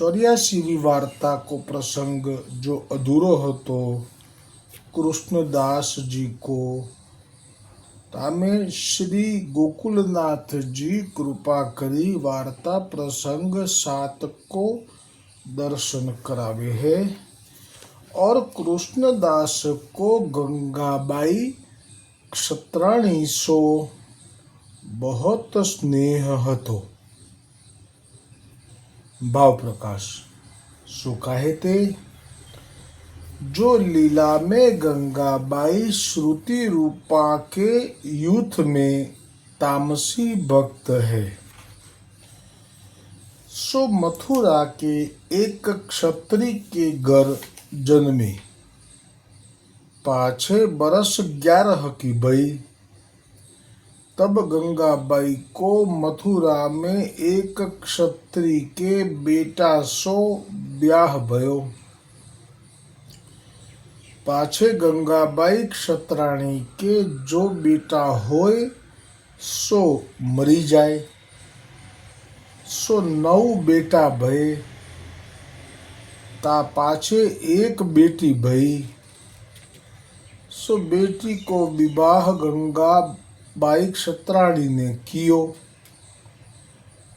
चौरासीवी वार्ता को प्रसंग जो अधूरो હતો કૃષ્ણદાસ જી કો તામે શ્રી गोकुलनाथजी कृपा કરી वार्ता प्रसंग सात को दर्शन करावे है और कृष्णदास को गंगाबाई ક્ષત્રાણી સો બહોત સ્નેહ હતો भाव प्रकाश। सो काहे ते? जो लीला में गंगाबाई श्रुति रूपा के यूथ में तामसी भक्त है। सो मथुरा के एक क्षत्रिय के घर जन्मे। पाछे बरस ग्यारह की भई तब गंगाबाई को मथुरा में एक क्षत्रिय के बेटा सो ब्याह भयो। पाछे गंगाबाई क्षत्राणी के जो बेटा होय, सो मरी जाए सो नौ बेटा भय, ता पाछे एक बेटी भई। सो बेटी को विवाह गंगा बाई क्षत्राणी ने कियो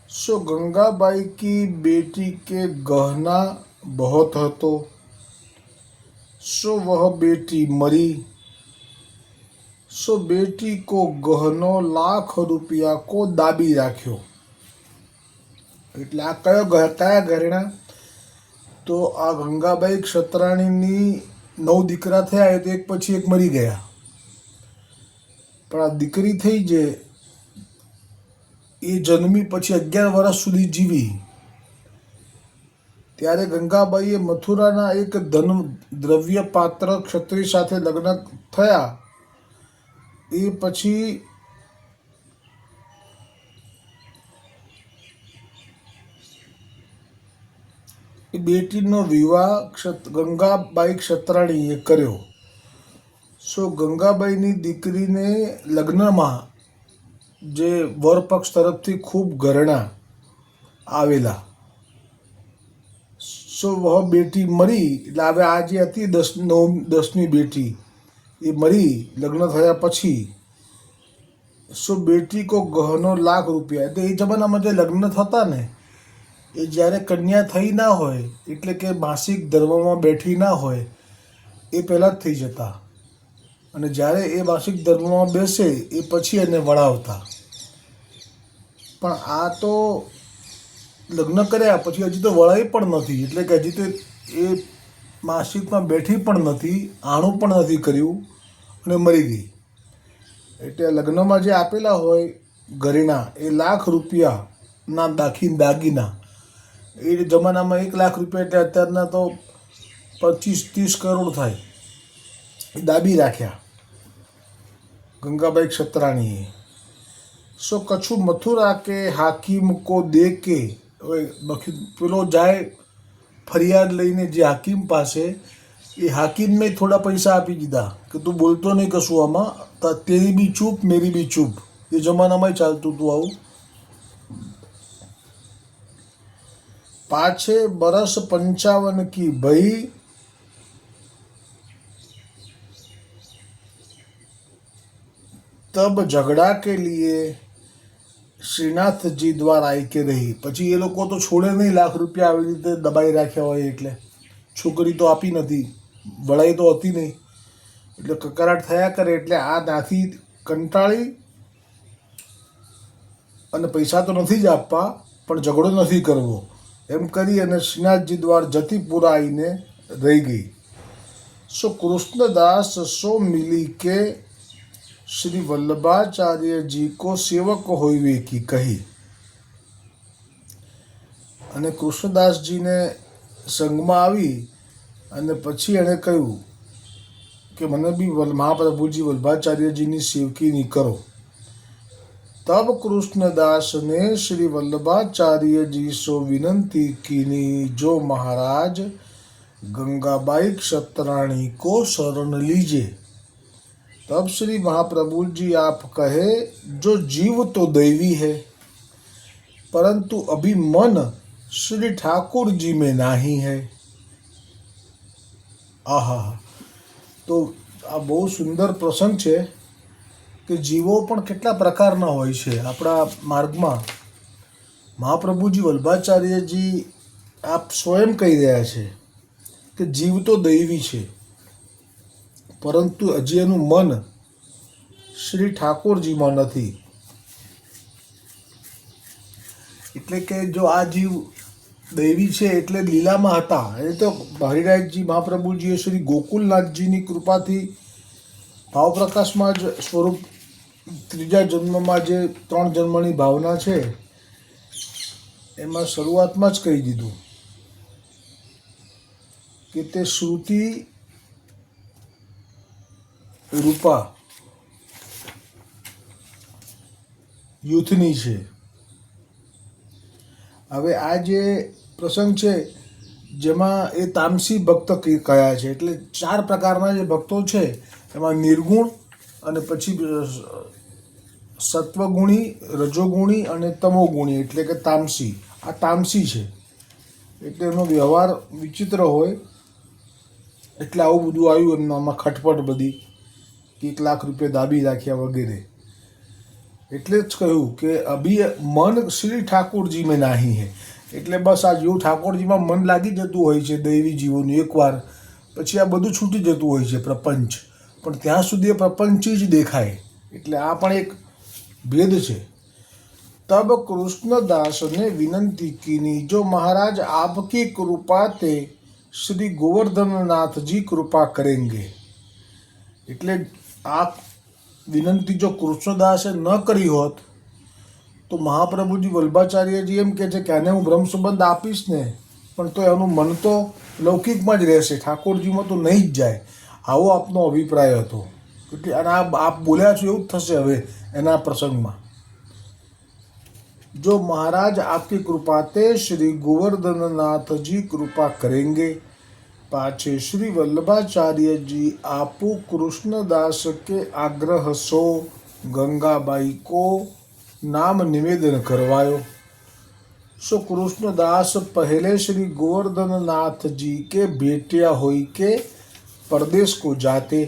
सो गंगाबाई की बेटी के गहना बहुत હતો सो वह बेटी मरी सो बेटी को गहनो लाख રૂપિયા કો દાબી રાખ્યો એટલે આ કયો ઘ- કયા ઘરેણા તો આ ગંગાબાઈ ક્ષત્રાણીની નવ દીકરા થયા એ તો એક પછી એક મરી ગયા પણ આ દીકરી થઈ જે એ જન્મી પછી અગિયાર વર્ષ સુધી જીવી. ત્યારે ગંગાબાઈએ મથુરાના એક ધન દ્રવ્ય પાત્ર ક્ષત્રિય સાથે લગ્ન થયા. એ પછી એ બેટીનો વિવાહ ગંગાબાઈ ક્ષત્રાણીએ કર્યો. સો ગંગાબાઈની દીકરીને લગ્નમાં જે વરપક્ષ તરફથી ખૂબ ઘરણા આવેલા. સો વહ બેટી મરી, એટલે હવે આ જે હતી દસ નવ, દસમી બેટી, એ મરી લગ્ન થયા પછી. સો બેટી કો ગહનો લાખ રૂપિયા. એટલે એ જમાનામાં જે લગ્ન થતા ને, એ જ્યારે કન્યા થઈ ના હોય, એટલે કે માસિક ધર્મમાં બેઠી ના હોય, એ પહેલાં જ થઈ જતા. અને જ્યારે એ માસિક ધર્મમાં બેસે, એ પછી એને વળાવતા. પણ આ તો લગ્ન કર્યા પછી હજી તો વળાઈ પણ નથી. એટલે કે હજી તો એ માસિકમાં બેઠી પણ નથી, આણું પણ નથી કર્યું અને મરી ગઈ. એટલે લગ્નમાં જે આપેલા હોય ઘરેણા, એ લાખ રૂપિયાના દાખી દાગીના. એ જમાનામાં એક લાખ રૂપિયા એટલે અત્યારના તો પચીસ ત્રીસ કરોડ થાય. એ દાબી રાખ્યા. ગંગાબાઈ ક્ષત્રાણીએ. સો કછુ મથુરા કે હાકીમ કો દે કે પેલો જાય ફરિયાદ લઈને જે હાકીમ પાસે, એ હાકીમને થોડા પૈસા આપી દીધા. કે તું બોલતો નહીં કશું આમાં. તેરી બી ચૂપ, મેરી બી ચૂપ. એ જમાનામાં ચાલતું હતું આવું. પાછે બરસ પંચાવન કી ભાઈ तब झगड़ा के लिए શ્રીનાથજી દ્વારા આવી કે રહી પછી એ લોકો તો છોડે નહીં લાખ રૂપિયા આવી રીતે દબાઈ રાખ્યા હોય એટલે છોકરી તો આપી નથી વળાઈ તો હતી નહીં એટલે કકરાટ થયા કરે એટલે આ નાથી કંટાળી અને પૈસા તો નથી જ આપવા પણ ઝઘડો નથી કરવો એમ કરી અને શ્રીનાથજી દ્વાર જતીપુરા આવીને રહી ગઈ સો કૃષ્ણદાસ સો મિલી કે શ્રી વલ્લભાચાર્ય જી કો સેવક હોઈવે કી કહી અને કૃષ્ણદાસજીને સંઘમાં આવી અને પછી એણે કહ્યું કે મને બી વલ- મહાપ્રભુજી વલ્ભાચાર્યજીની સેવકીની કરો तब कृष्णदास ने श्री वल्लभाचार्य जी सो विनंती कीनी जो महाराज गंगाबाई क्षत्राणी को शरण लीजिए तब श्री महाप्रभु जी आप कहे जो जीव तो दैवी है परंतु अभी मन श्री ठाकुर जी में नहीं है આહા તો આ બહુ સુંદર પ્રસંગ છે કે જીવો પણ કેટલા પ્રકારના હોય છે આપણા માર્ગમાં મહાપ્રભુજી વલ્ભાચાર્યજી આપ સ્વયં કહી રહ્યા છે કે જીવ તો દૈવી છે પરંતુ હજી એનું મન શ્રી ઠાકોરજીમાં નથી. એટલે કે જો આ જીવ દૈવી છે એટલે લીલામાં હતા. એ તો હરિરાજજી મહાપ્રભુજીએ શ્રી ગોકુલનાથજીની કૃપાથી ભાવપ્રકાશમાં જ સ્વરૂપ ત્રીજા જન્મમાં જે ત્રણ જન્મની ભાવના છે, એમાં શરૂઆતમાં જ કહી દીધું કે તે શ્રુતિ રૂપા. યુથની છે. હવે આ જે પ્રસંગ છે, જેમાં એ તામસી ભક્ત કયા છે, એટલે ચાર પ્રકારના જે ભક્તો છે, એમાં નિર્ગુણ અને પછી સત્વગુણી, રજોગુણી અને તમોગુણી, એટલે કે તામસી. આ તામસી છે. એટલે એનો વ્યવહાર વિચિત્ર હોય, એટલે આવું બધું આવ્યું એમનામાં ખટપટ બધી. એક લાખ રૂપિયા દાબી રાખ્યા વગેરે. એટલે જ કહ્યું કે અભી મન શ્રી ઠાકોરજી મેં નાહી હે. એટલે બસ આ જેવું ઠાકોરજીમાં મન લાગી જતું હોય છે દૈવી જીવોનું એકવાર, પછી આ બધું છૂટી જતું હોય છે પ્રપંચ. પણ ત્યાં સુધી એ પ્રપંચી જ દેખાય. એટલે આ પણ એક ભેદ છે. તબ કૃષ્ણદાસને વિનંતી કીની, જો મહારાજ, આપકી કૃપા તે શ્રી ગોવર્ધનનાથજી કૃપા કરેંગે. એટલે આ વિનંતી જો કૃષ્ણદાસે ન કરી હોત, તો મહાપ્રભુજી વલ્ભાચાર્યજી એમ કે છે કે આને હું બ્રહ્મસંબંધ આપીશ ને, પણ તો એનું મન તો લૌકિકમાં જ રહેશે, ઠાકોરજીમાં તો નહીં જ જાય. આવો આપનો અભિપ્રાય હતો. એટલે અને આ આપ બોલ્યા છો એવું જ થશે હવે એના પ્રસંગમાં. જો મહારાજ આપકી કૃપાતે શ્રી ગોવર્ધનનાથજી કૃપા કરેંગે પાછે શ્રી વલ્લભાચાર્યજી આપુ કૃષ્ણદાસ કે આગ્રહ સો. ગંગાબાઈ કો નામ નિવેદન કરવાયો. સો કૃષ્ણદાસ પહેલે શ્રી ગોવર્ધનનાથજી કે ભેટ્યા હોય કે પરદેશ કો જાતે.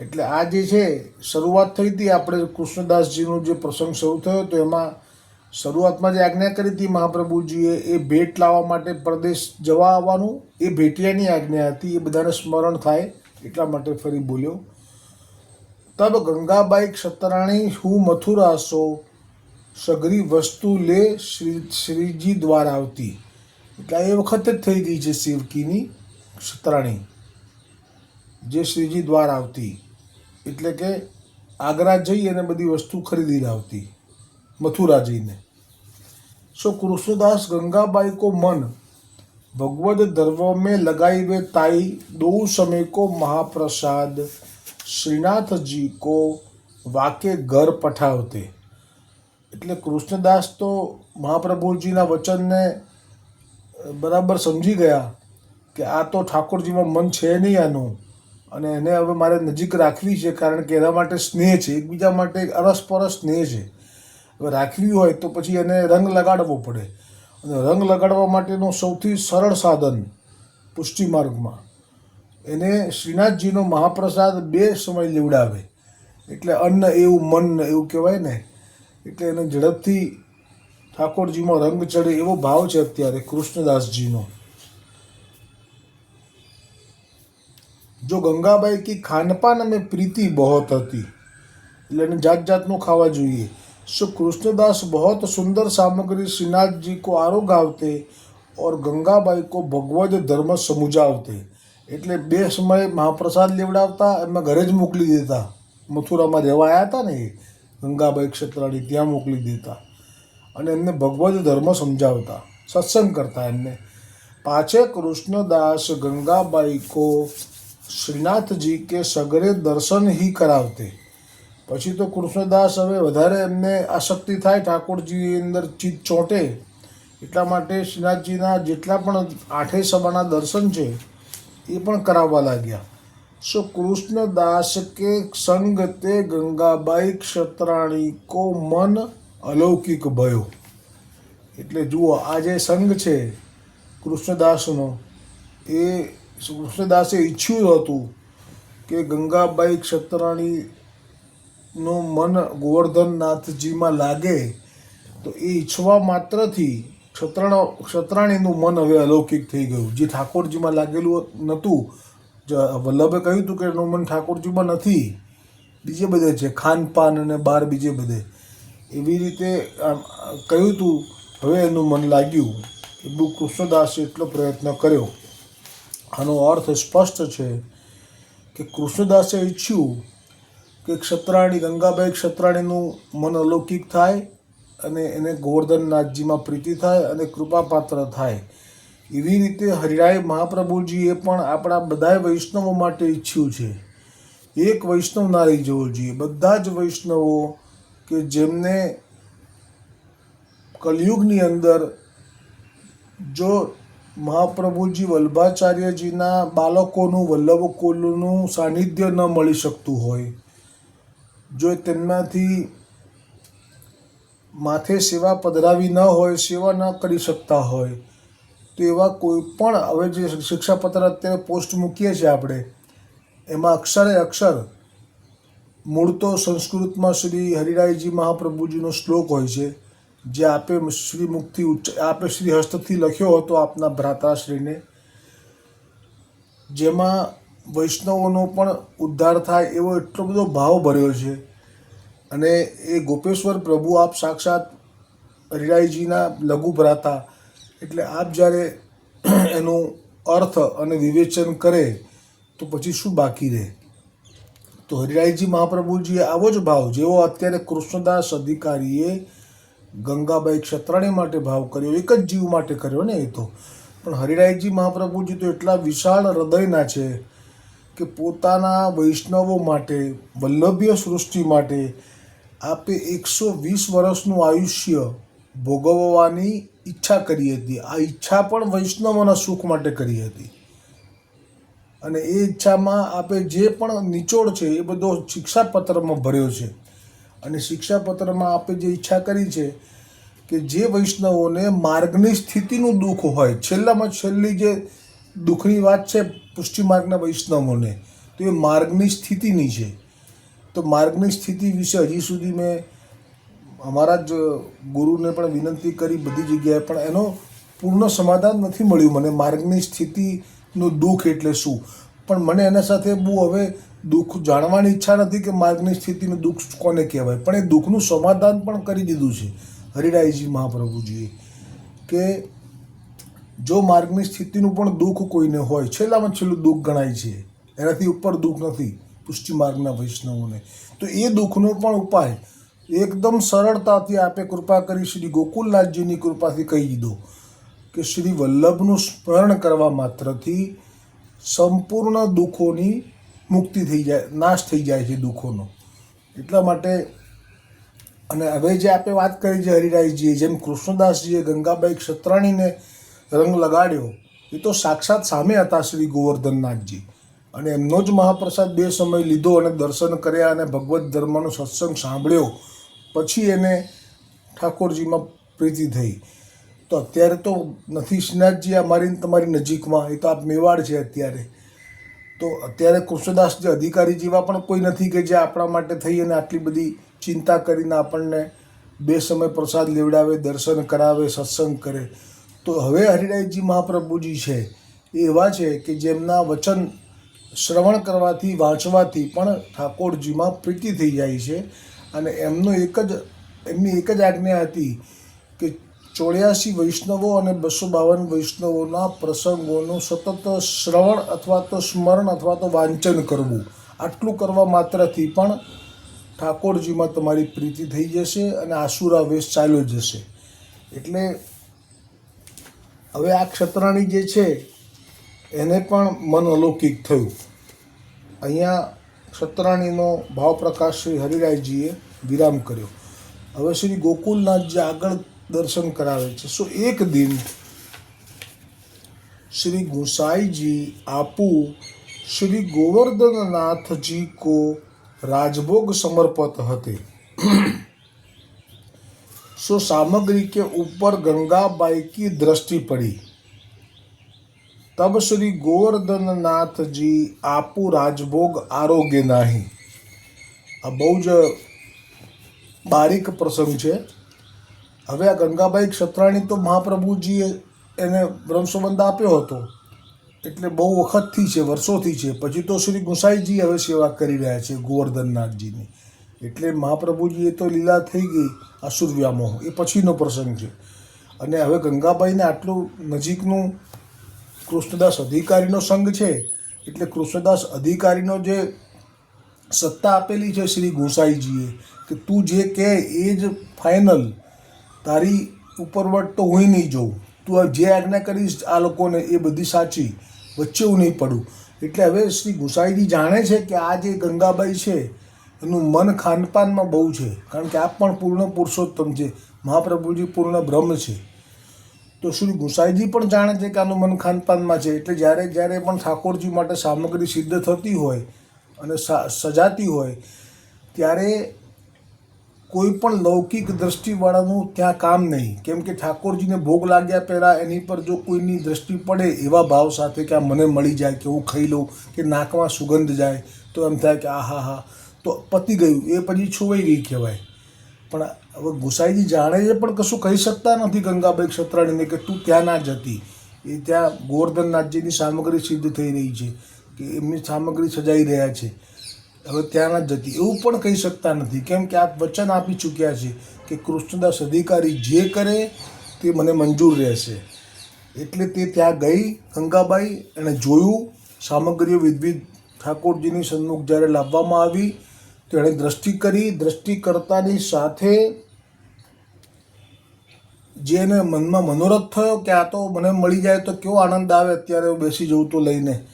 એટલે આ જે છે, શરૂઆત થઈ હતી આપણે કૃષ્ણદાસજીનો જે પ્રસંગ શરૂ થયો તો એમાં શરૂઆતમાં જે આજ્ઞા કરી હતી મહાપ્રભુજીએ, એ ભેટ લાવવા માટે પ્રદેશ જવા આવવાનું, એ ભેટિયાની આજ્ઞા હતી, એ બધાને સ્મરણ થાય, એટલા માટે ફરી બોલ્યો. તબ ગંગાબાઈ ક્ષતરાણી હું મથુરા સો સગરી વસ્તુ લે શ્રી, શ્રીજી દ્વારા આવતી. એટલે એ વખતે જ થઈ ગઈ છે શિવકીની ક્ષતરાણી જે શ્રીજી દ્વારા આવતી. એટલે કે આગ્રા જઈ અને બધી વસ્તુ ખરીદીને આવતી. मथुरा जी ने सो कृष्णदास गंगाबाई को मन भगवत धर्म में लगाई हुए ताई दो समय को महाप्रसाद श्रीनाथ जी को वाके घर पठावते એટલે કૃષ્ણદાસ તો મહાપ્રભુજીના વચનને બરાબર સમજી ગયા કે આ તો ઠાકોરજીમાં મન છે નહીં આનું અને એને હવે મારે નજીક રાખવી છે કારણ કે એના માટે સ્નેહ છે એકબીજા માટે એક અરસપરસ સ્નેહ છે હવે રાખવી હોય તો પછી એને રંગ લગાડવો પડે. અને રંગ લગાડવા માટેનું સૌથી સરળ સાધન પુષ્ટિ માર્ગમાં. એને શ્રીનાથજીનો મહાપ્રસાદ બે સમય લેવડાવે. એટલે અન્ન એવું મન એવું કહેવાય ને, એટલે એને ઝડપથી ઠાકોરજીમાં રંગ ચડે એવો ભાવ છે અત્યારે કૃષ્ણદાસજીનો. જો ગંગાબાઈ કે ખાનપાન મેં પ્રીતિ બહોત હતી. એટલે એને જાત જાતનું ખાવા જોઈએ. सो कृष्णदास बहुत सुंदर सामग्री श्रीनाथ जी को आरोगावते और गंगाबाई को भगवत धर्म સમજાવતે એટલે બે સમયે મહાપ્રસાદ લેવડાવતા એમાં ઘરે જ મોકલી દેતા મથુરામાં રહેવા આવ્યા હતા ને એ ગંગાબાઈ ક્ષેત્રાણી ત્યાં મોકલી દેતા અને એમને ભગવત ધર્મ સમજાવતા સત્સંગ કરતા એમને पाछे कृष्णदास गंगाबाई को શ્રીનાથ જી કે સગરે દર્શન ही કરાવતે પછી તો કૃષ્ણદાસ હવે વધારે એમને આસક્તિ થાય ઠાકોરજી અંદર ચિત્ત ચોંટે. એટલા માટે શ્રીનાથજીના જેટલા પણ આઠે સભાના દર્શન છે, એ પણ કરાવવા લાગ્યા. સો કૃષ્ણદાસ કે સંગ તે ગંગાબાઈ ક્ષત્રાણી કો મન અલૌકિક ભયો. એટલે જુઓ, આ જે સંઘ છે કૃષ્ણદાસનો, એ કૃષ્ણદાસે ઈચ્છ્યું હતું કે ગંગાબાઈ ક્ષત્રાણીનું મન ગોવર્ધનનાથજીમાં લાગે, તો એ ઈચ્છવા માત્રથી ક્ષત્રણ, ક્ષત્રાણીનું મન હવે અલૌકિક થઈ ગયું. જે ઠાકોરજીમાં લાગેલું નહોતું વલ્લભે કહ્યું હતું કે એનું મન ઠાકોરજીમાં નથી. બીજે બધે છે, ખાનપાન અને બાર બીજે બધે. એવી રીતે કહ્યું હતું, હવે એનું મન લાગ્યું. એટલું કૃષ્ણદાસે એટલો પ્રયત્ન કર્યો. આનો અર્થ સ્પષ્ટ છે કે કૃષ્ણદાસે ઈચ્છ્યું કે ક્ષત્રાણી ગંગાબાઈ ક્ષત્રાણીનું મન અલૌકિક થાય અને એને ગોવર્ધનનાથજીમાં પ્રીતિ થાય અને કૃપાપાત્ર થાય. એવી રીતે હરિરાય મહાપ્રભુજીએ પણ આપણા બધા વૈષ્ણવો માટે ઈચ્છ્યું છે. એક વૈષ્ણવ ના રહી જવો. જોઈએ બધા જ વૈષ્ણવો કે જેમને કલયુગની અંદર જો મહાપ્રભુજી વલ્ભાચાર્યજીના બાળકોનું વલ્લભ કુલનું સાનિધ્ય ન મળી શકતું હોય જો તેમનાથી માથે સેવા પધરાવી ન હોય, સેવા ન કરી શકતા હોય, તો એવા કોઈ પણ હવે જે શિક્ષાપત્ર અત્યારે પોસ્ટ મૂકીએ છીએ આપણે, એમાં અક્ષરે અક્ષર મૂળ તો સંસ્કૃતમાં શ્રી હરિરાયજી મહાપ્રભુજીનો શ્લોક હોય છે, જે આપે શ્રી મુક્તિ ઉચ્ચ, આપે શ્રી હસ્તથી લખ્યો હતો આપના ભ્રાતાશ્રીને જેમાં વૈષ્ણવોનો પણ ઉદ્ધાર થાય એવો એટલો બધો ભાવ ભર્યો છે. અને એ ગોપેશ્વર પ્રભુ આપ સાક્ષાત હરિરાયજીના લઘુ ભ્રાતા. એટલે આપ જ્યારે એનું અર્થ અને વિવેચન કરે, તો પછી શું બાકી રહે? તો હરિરાયજી મહાપ્રભુજીએ આવો જ ભાવ, જેવો અત્યારે કૃષ્ણદાસ અધિકારીએ ગંગાબાઈ ક્ષત્રાણી માટે ભાવ કર્યો, એક જ જીવ માટે કર્યો ને એ તો. પણ હરિરાયજી મહાપ્રભુજી તો એટલા વિશાળ હૃદયના છે. કે પોતાના વૈષ્ણવો માટે, વલ્લભ્ય સૃષ્ટિ માટે આપે એકસો વીસ વર્ષનું આયુષ્ય ભોગવવાની ઈચ્છા કરી હતી. આ ઈચ્છા પણ વૈષ્ણવોના સુખ માટે કરી હતી. અને એ ઈચ્છામાં આપે જે પણ નિચોડ છે, એ બધો શિક્ષાપત્રમાં ભર્યો છે. અને શિક્ષાપત્રમાં આપે જે ઈચ્છા કરી છે કે જે વૈષ્ણવોને માર્ગની સ્થિતિનું દુઃખ હોય, છેલ્લામાં છેલ્લી જે દુઃખની વાત છે માર્ગના વૈષ્ણવોને. તો એ માર્ગની સ્થિતિની છે. તો માર્ગની સ્થિતિ વિશે હજી સુધી મેં અમારા જ ગુરુને પણ વિનંતી કરી, બધી જગ્યાએ, પણ એનો પૂર્ણ સમાધાન નથી મળ્યું મને માર્ગની સ્થિતિનું દુઃખ એટલે શું? પણ મને એના સાથે બહુ હવે દુઃખ, જાણવાની ઈચ્છા નથી કે માર્ગની સ્થિતિનું દુઃખ કોને કહેવાય. પણ એ દુઃખનું સમાધાન પણ કરી દીધું છે હરિરાયજી મહાપ્રભુજીએ કે જો માર્ગની સ્થિતિનું પણ દુઃખ કોઈને હોય, છેલ્લામાં છેલ્લું દુઃખ ગણાય છે. એનાથી ઉપર દુઃખ નથી, પુષ્ટિ માર્ગના વૈષ્ણવોને. તો એ દુઃખનો પણ ઉપાય એકદમ સરળતાથી આપે કૃપા કરી શ્રી ગોકુલનાથજીની કૃપાથી કહી દીધો કે શ્રી વલ્લભનું સ્મરણ કરવા માત્રથી સંપૂર્ણ દુઃખોની મુક્તિ થઈ જાય, નાશ થઈ જાય છે દુઃખોનો. એટલા માટે અને હવે જે આપણે વાત કરી છે હરિરાયજીએ, જેમ કૃષ્ણદાસજીએ ગંગાબાઈ ક્ષત્રાણીને રંગ લગાડ્યો. એ તો સાક્ષાત સામે હતા શ્રી ગોવર્ધનનાથજી અને એમનો જ મહાપ્રસાદ બે સમય લીધો અને દર્શન કર્યા અને ભગવત ધર્મનો સત્સંગ સાંભળ્યો. પછી એને ઠાકોરજીમાં પ્રીતિ થઈ. તો અત્યારે તો નથી શ્રીનાથજી અમારી તમારી નજીકમાં, એ તો આપ મેવાડ છે અત્યારે. તો અત્યારે કૃષ્ણદાસ જે અધિકારી જેવા પણ કોઈ નથી કે જે આપણા માટે થઈ અને આટલી બધી ચિંતા કરીને આપણને બે સમય પ્રસાદ લેવડાવે, દર્શન કરાવે, સત્સંગ કરે. તો હવે હરિરાયજી મહાપ્રભુજી છે એ એવા છે કે જેમના વચન શ્રવણ કરવાથી, વાંચવાથી પણ ઠાકોરજીમાં પ્રીતિ થઈ જાય છે. અને એમનો એક જ, એમની એક જ આજ્ઞા હતી કે ચોર્યાસી વૈષ્ણવો અને બસો બાવન વૈષ્ણવોના પ્રસંગોનું સતત શ્રવણ અથવા તો સ્મરણ અથવા તો વાંચન કરવું. આટલું કરવા માત્રથી પણ ઠાકોરજીમાં તમારી પ્રીતિ થઈ જશે અને આસુરાવેશ ચાલ્યો જશે. એટલે હવે આ ક્ષત્રાણી જે છે, એને પણ મન અલૌકિક થયું. અહીંયા ક્ષત્રાણીનો ભાવપ્રકાશ શ્રી હરિરાયજીએ વિરામ કર્યો. હવે શ્રી ગોકુલનાથ જે આગળ દર્શન કરાવે છે, સો એક દિન શ્રી ગુસાઈજી આપુ શ્રી ગોવર્ધનનાથજી કો રાજભોગ સમર્પત હતી. सो सामग्री के ऊपर गंगाबाई की दृष्टि पड़ी तब श्री गोवर्धन नाथ जी आपू राजभोग आरोग्य नाही આ બહુ જ બારીક પ્રસંગ છે હવે આ ગંગાબાઈ ક્ષત્રાણી તો મહાપ્રભુજીએ એને બ્રહ્મસંબંધ આપ્યો હતો એટલે બહુ વખતથી છે વર્ષોથી છે પછી તો શ્રી ગુસાઈજી હવે સેવા કરી રહ્યા છે ગોવર્ધનનાથજીની એટલે મહાપ્રભુજી એ તો લીલા થઈ ગઈ અસુર વ્યામોહ એ પછીનો પ્રસંગ છે. અને હવે ગંગાબાઈને આટલું નજીકનું કૃષ્ણદાસ અધિકારીનો સંઘ છે, એટલે કૃષ્ણદાસ અધિકારીનો જે સત્તા આપેલી છે શ્રી ગોસાઈજીએ, કે તું જે કહે એ જ ફાઇનલ તારી ઉપરવટ તો હું નહીં જોઉં. તું જે આજ્ઞા કરીશ આ લોકોને એ બધી સાચી, વચ્ચે હું નહીં પડું. એટલે હવે શ્રી ગોસાઈજી જાણે છે કે આ જે ગંગાબાઈ છે એનું મન ખાનપાનમાં બહુ છે. કારણ કે આ પણ પૂર્ણ પુરુષોત્તમ છે. મહાપ્રભુજી પૂર્ણ બ્રહ્મ છે. તો શ્રી ગુસાઈજી પણ જાણે છે કે આનું મન ખાનપાનમાં છે. એટલે જ્યારે જ્યારે પણ ઠાકોરજી માટે સામગ્રી સિદ્ધ થતી હોય અને સજાતી હોય, ત્યારે કોઈ પણ લૌકિક દ્રષ્ટિવાળાનું ત્યાં કામ નહીં. કેમ કે ઠાકોરજીને ભોગ લાગ્યા પહેલાં એની પર જો કોઈની દ્રષ્ટિ પડે એવા ભાવ સાથે કે આ મને મળી જાય કે હું ખાઈ લઉં કે નાકમાં સુગંધ જાય, તો એમ થાય કે આ હા હા તો પતી ગયું. એ પછી છુવાઈ ગઈ કહેવાય. પણ હવે ગુસાઈજી જાણે છે, પણ કશું કહી શકતા નથી ગંગાબાઈ ક્ષત્રાણીને કે તું ત્યાં ના જતી. એ ત્યાં ગોવર્ધનનાથજીની સામગ્રી સિદ્ધ થઈ રહી છે, કે એમની સામગ્રી સજાઈ રહ્યા છે. હવે ત્યાં ના જતી. એવું પણ કહી શકતા નથી. કેમ કે આપ વચન આપી ચૂક્યા છે કે કૃષ્ણદાસ અધિકારી જે કરે તે મને મંજૂર રહેશે. એટલે તે ત્યાં ગઈ, ગંગાબાઈ એણે જોયું. સામગ્રીઓ વિવિધ ઠાકોરજીની સન્મુખ જ્યારે લાવવામાં આવી તો એણે દ્રષ્ટિ કરી, દ્રષ્ટિ કરતાની સાથે જે એને મનમાં મનોરથ થયો કે આ તો મને મળી જાય તો કેવો આનંદ આવે અત્યારે હું બેસી જઉં તો લઈને.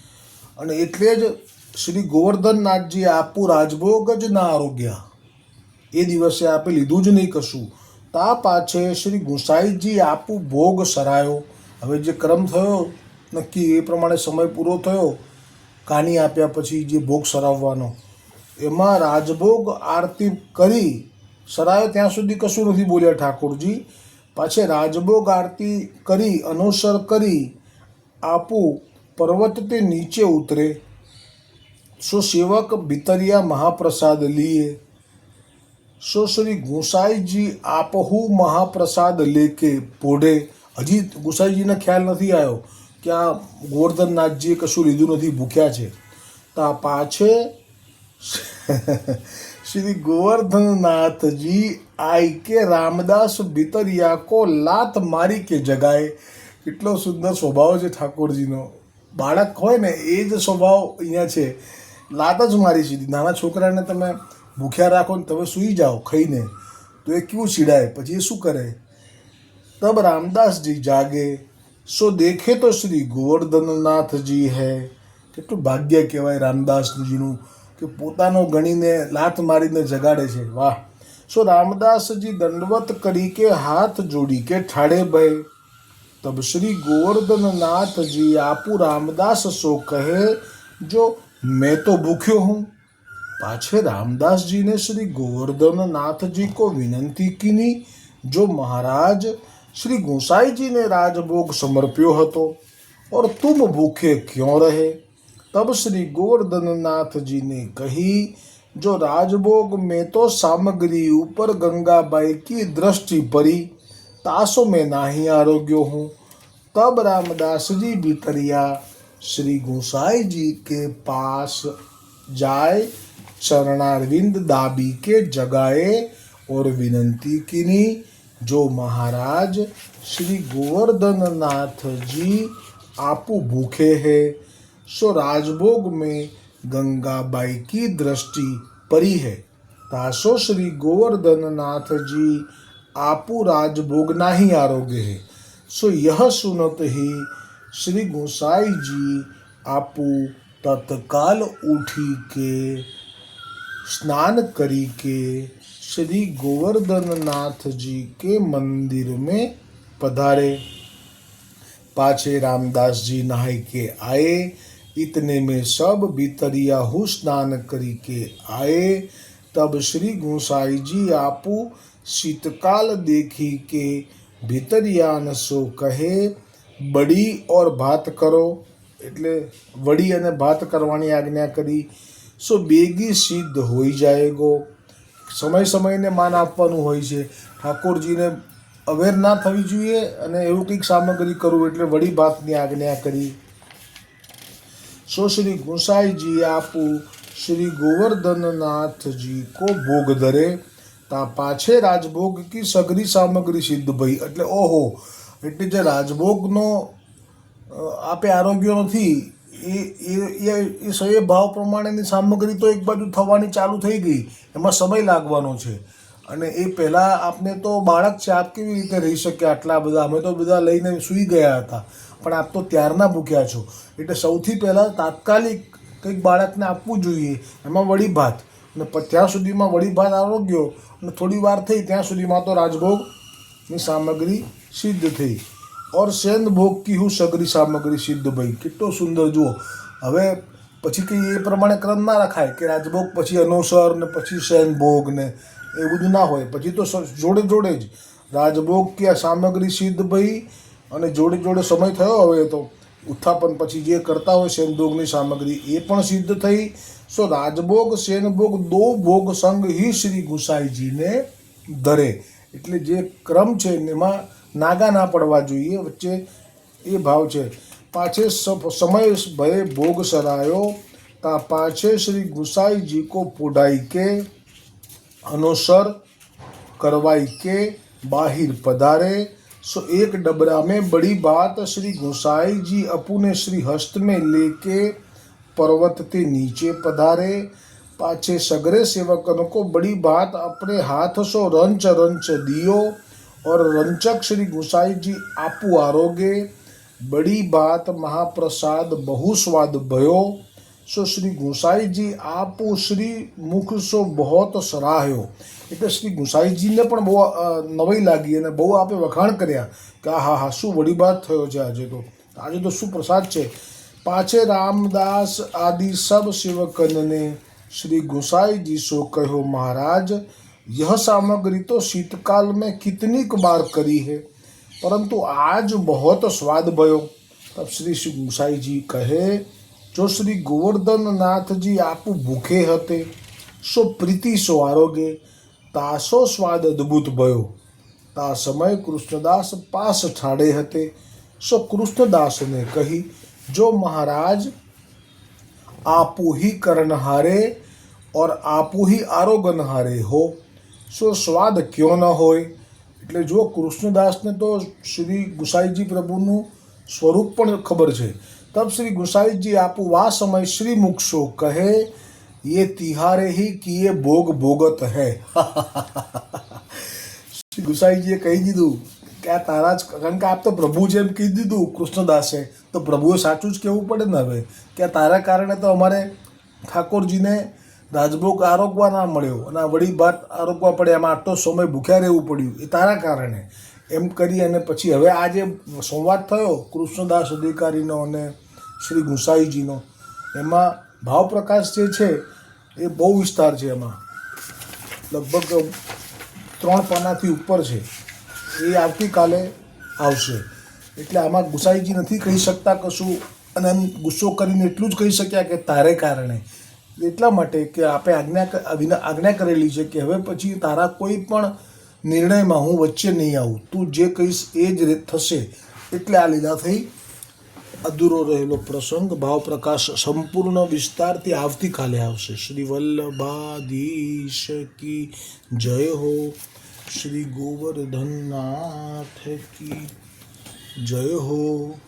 અને એટલે જ શ્રી ગોવર્ધનનાથજી આપું રાજભોગ જ ના આરોગ્ય. એ દિવસે આપે લીધું જ નહીં કશું. તા પાછે શ્રી ગુસાઈજી આપું ભોગ સરાયો. હવે જે ક્રમ થયો, નક્કી એ પ્રમાણે સમય પૂરો થયો. કાની આપ્યા પછી જે ભોગ સરાવવાનો. એમાં રાજભોગ આરતી કરી સરાયો ત્યાં સુધી કશું નથી બોલ્યા ઠાકોરજી. પાછે રાજભોગ આરતી કરી, અનુસર કરી, આપું પર્વત તે નીચે ઉતરે. સો સેવક ભિતરિયા મહાપ્રસાદ લીએ. સો શ્રી ગોસાઈજી આપહુ મહાપ્રસાદ લેકે પોઢે. હજી ગોસાઈજીને ખ્યાલ નથી આવ્યો કે આ ગોવર્ધનનાથજીએ કશું લીધું નથી, ભૂખ્યા છે. તા પાછે શ્રી ગોવર્ધનનાથજી આઈ કે રામદાસ ભીતરિયા કો લાત મારી કે જગાએ. કેટલો સુંદર સ્વભાવ છે ઠાકોરજીનો. બાળક હોય ને, એ જ સ્વભાવ અહીંયા છે. લાત જ મારી સીધી નાના છોકરાને તમે ભૂખ્યા રાખો ને, તમે સૂઈ જાઓ ખાઈને. તો એ કેવું ચીડાય? પછી એ શું કરે? તબ રામદાસજી જાગે. સો દેખે તો શ્રી ગોવર્ધનનાથજી હૈ. કેટલું ભાગ્ય કહેવાય રામદાસજીનું. કે પોતાનો ગણીને લાત મારીને જગાડે છે વાહ સો રામદાસજી દંડવત કરી કે હાથ જોડી કે ઠાડે ભય तब श्री गोवर्धन नाथ जी आपू रामदास सो कहे जो मैं तो भूख्यो हूँ पाछे रामदास जी ने श्री गोवर्धन नाथ जी को विनंती कीनी जो महाराज श्री गोसाई जी ने राजभोग समर्प्यो હતો और तुम भूखे क्यों रहे तब श्री गोवर्धन नाथ जी ने कही, जो राजभोग में तो सामग्री ऊपर गंगाबाई की दृष्टि पड़ी, तासो में नाही आरोग्यो हूँ। तब रामदास जी भीतरिया श्री गोसाई जी के पास जाए चरणारविंद दाबी के जगाए और विनंती कीनी, जो महाराज श्री गोवर्धन नाथ जी आपू भूखे हैं। सो राजभोग में गंगाबाई की दृष्टि परी है। तासो श्री गोवर्धन नाथ जी, आपू राजभोग ना ही आरोग्य है। सो यह सुनत ही श्री गोसाई जी आपू तत्काल उठी के, स्नान करी के श्री गोवर्धन नाथ जी के मंदिर में पधारे। पाछे रामदास जी नहाय के आए। इतने में सब भीतरिया हु स्नान करी के आए तब श्री गोसाई जी आपू शीतकाल देखी के ભીતરિયાન સો કહે બડી ઓર ભાત કરો એટલે વડી અને ભાત કરવાની આજ્ઞા કરી સો બેગી સિદ્ધ હોઈ જાયગો સમય સમયને માન આપવાનું હોય છે ઠાકોરજીને અવેર ના થવી જોઈએ અને એવું કંઈક સામગ્રી કરવું એટલે વડી ભાતની આજ્ઞા કરી સો શ્રી ગુસાઈજી આપુ, શ્રી ગોવર્ધનનાથજી કો ભોગ ધરે. તા પાછે રાજભોગ કી સગરી સામગ્રી સિદ્ધ ભઈ. એટલે ઓહો, એટલે જે રાજભોગનો આપે આરોગ્ય નથી, એ એ એ એ ભાવ પ્રમાણેની સામગ્રી તો એક બાજુ થવાની ચાલુ થઈ ગઈ. એમાં સમય લાગવાનો છે. અને એ પહેલાં આપને તો બાળક છે આપ કેવી રીતે રહી શક્યા આટલા બધા? અમે તો બધા લઈને સૂઈ ગયા હતા. પણ આપ તો ત્યારના ભૂખ્યા છો. એટલે સૌથી પહેલાં તાત્કાલિક કંઈક બાળકને આપવું જોઈએ, એમાં વળી ભાત. અને ત્યાં સુધીમાં વળી ભાત આરોગ્યો, અને થોડી વાર થઈ ત્યાં સુધીમાં તો રાજભોગની સામગ્રી સિદ્ધ થઈ. ઓર સેન ભોગ કી હું સગરી સામગ્રી સિદ્ધ ભાઈ. કેટલો સુંદર, જુઓ. હવે પછી કંઈ એ પ્રમાણે ક્રમ ના રખાય કે રાજભોગ પછી અનુસર ને પછી સેન ભોગ ને એ બધું ના હોય. પછી તો જોડે જોડે જ રાજભોગ કે સામગ્રી સિદ્ધ ભાઈ અને જોડે જોડે સમય થયો હવે તો ઉત્થાપન પછી જે કરતા હોય શેનભોગની સામગ્રી એ પણ સિદ્ધ થઈ. સો રાજભોગ શેનભોગ દો ભોગ સંગ હિ શ્રી ગુસાઈજીને ધરે. એટલે જે ક્રમ છે એમાં નાગા ના પડવા જોઈએ. વચ્ચે એ ભાવ છે. પાછે સમય ભય ભોગ સરાયો. તા પાછે શ્રી ગુસાઈજી કો પોઢાઈ કે, અનુસર કરવાઈ કે, બાહિર પધારે. सो एक डबरा में बड़ी बात श्री गोसाई जी अपने श्री हस्त में लेके पर्वत के नीचे पधारे। पाछे सगरे सेवकन को बड़ी बात अपने हाथ सो रंच रंच दियो और रंचक श्री गोसाई जी आपू आरोगे। बड़ी बात महाप्रसाद बहु स्वाद भयो। સો શ્રી ગુસાઈજી આપો શ્રી મુખ સો બહોત સરાહ્યો એટલે શ્રી ગુસાઈજીને પણ બહુ અ, નવાઈ લાગી અને બહુ આપે વખાણ કર્યા કે આ હા હા શું વડી બાત થયો છે આજે તો આજે તો શું પ્રસાદ છે પાછે રામદાસ આદि सब सेवकनने श्री गोसाई जी सो कहो महाराज यह सामग्री तो शीतकाल में कितनी क बार करी है परंतु आज बहुत स्वाद भयो तब श्री श्री गुसाई जी કહે જો શ્રી ગોવર્ધન નાથજી આપુ ભૂખે હતે, સો પ્રીતિ સો આરોગ્ય તાસો સ્વાદ અદ્ભુત ભયો. તા સમય કૃષ્ણદાસ પાસ ઠાડે હતે, સો કૃષ્ણદાસને કહી, જો મહારાજ, આપુ હિ કરનહારે ઓર આપુ હિ આરોગનહારે હો, સો સ્વાદ ક્યો ન હોય? એટલે જો કૃષ્ણદાસને તો શ્રી ગુસાઈજી પ્રભુનું સ્વરૂપ પણ ખબર છે. તબ શ્રી ગુસાઈજી આપુ વા સમય શ્રી મુક્ષો કહે ये तिहारे ही किए ભોગ ભોગત હૈ શ્રી ગુસાઈજીએ કહી દીધું કે આ તારા જ કારણ કે આપ તો પ્રભુ જેમ કહી દીધું કૃષ્ણદાસે તો પ્રભુએ સાચું જ કહેવું પડે ને હવે કે આ તારા કારણે તો અમારે ઠાકોરજીને રાજભોગ આરોગવા ના મળ્યો અને આ વળી ભાત આરોગવા પડે એમાં આટલો સમય ભૂખ્યા રહેવું પડ્યું એ તારા કારણે એમ કરી અને પછી હવે આ જે સંવાદ થયો કૃષ્ણદાસ અધિકારીનો અને શ્રી ગુસાઈજીનો. એમાં ભાવ પ્રકાશ જે છે, એ બહુ વિસ્તાર છે એમાં. લગભગ ત્રણ પાનાથી ઉપર છે. એ આવતીકાલે આવશે. એટલે આમાં ગુસાઈજી નથી કહી શકતા કશું, અને એમ ગુસ્સો કરીને એટલું જ કહી શક્યા કે તારે કારણે. એટલા માટે કે આપણે આજ્ઞા આજ્ઞા કરેલી છે કે હવે પછી તારા કોઈ પણ નિર્ણયમાં હું વચ્ચે નહીં આવું. તું જે કહીશ એ જ થશે. એટલે આ લીલા થઈ અધૂરો રહેલો પ્રસંગ ભાવ પ્રકાશ સંપૂર્ણ વિસ્તારથી આવતીકાલે આવશે. શ્રી વલ્લભાધીશ કી જય હો. શ્રી ગોવર્ધનનાથ કી જય હો.